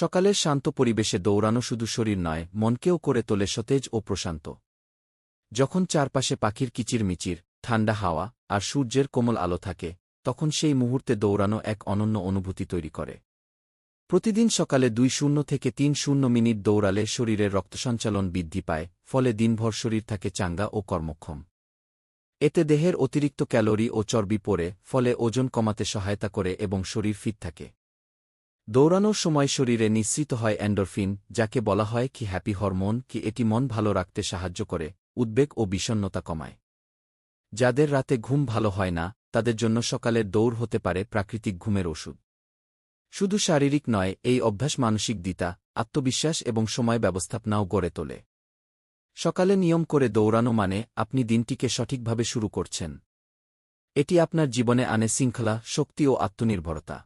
সকালের শান্ত পরিবেশে দৌড়ানো শুধু শরীর নয়, মনকেও করে তোলে সতেজ ও প্রশান্ত। যখন চারপাশে পাখির কিচিরমিচির, ঠান্ডা হাওয়া আর সূর্যের কোমল আলো থাকে, তখন সেই মুহূর্তে দৌড়ানো এক অনন্য অনুভূতি তৈরি করে। প্রতিদিন সকালে দুই শূন্য থেকে তিন শূন্য মিনিট দৌড়ালে শরীরের রক্তসঞ্চালন বৃদ্ধি পায়, ফলে দিনভর শরীর থাকে চাঙ্গা ও কর্মক্ষম। এতে দেহের অতিরিক্ত ক্যালোরি ও চর্বি পড়ে, ফলে ওজন কমাতে সহায়তা করে এবং শরীর ফিট থাকে। দৌড়ানোর সময় শরীরে নিঃসৃত হয় অ্যান্ডোরফিন যাকে বলা হয় কি হ্যাপি হরমোন, কি এটি মন ভালো রাখতে সাহায্য করে, উদ্বেগ ও বিষণ্নতা কমায়। যাদের রাতে ঘুম ভালো হয় না, তাদের জন্য সকালের দৌড় হতে পারে প্রাকৃতিক ঘুমের ওষুধ। শুধু শারীরিক নয়, এই অভ্যাস মানসিক দিতা আত্মবিশ্বাস এবং সময় ব্যবস্থাপনাও গড়ে তোলে। সকালে নিয়ম করে দৌড়ানো মানে আপনি দিনটিকে সঠিকভাবে শুরু করছেন। এটি আপনার জীবনে আনে শৃঙ্খলা, শক্তি ও আত্মনির্ভরতা।